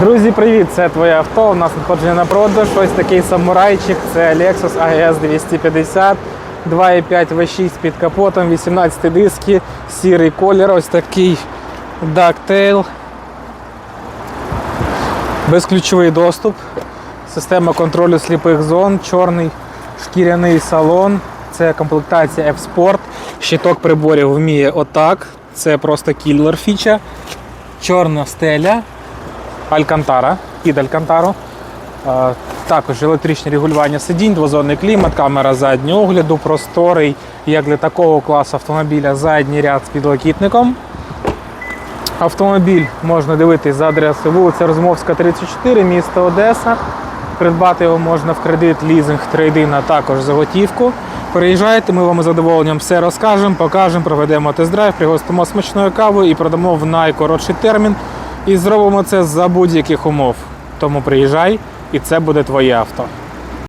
Друзі, привіт! Це твоє авто. У нас надходження на продаж. Ось такий самурайчик. Це Lexus AES 250, 2,5 V6 під капотом, 18 диски, сірий колір, ось такий Ducktail. Безключовий доступ, система контролю сліпих зон, чорний шкіряний салон. Це комплектація F-Sport. Щиток приборів вміє отак. Це просто кілер фіча. Чорна стеля. Алькантара, під Алькантару. Е, Також електричне регулювання сидінь, двозонний клімат, камера заднього огляду, просторий, як для такого класу автомобіля, задній ряд з підлокітником. Автомобіль можна дивитись за адресою вулиця Розмовська, 34, місто Одеса. Придбати його можна в кредит, лізинг, трейдин, а також за готівку. Переїжджайте, ми вам із задоволенням все розкажемо, покажемо, проведемо тест-драйв, пригостимо смачною кавою і продамо в найкоротший термін. І зробимо це за будь-яких умов. Тому приїжджай, і це буде твоє авто.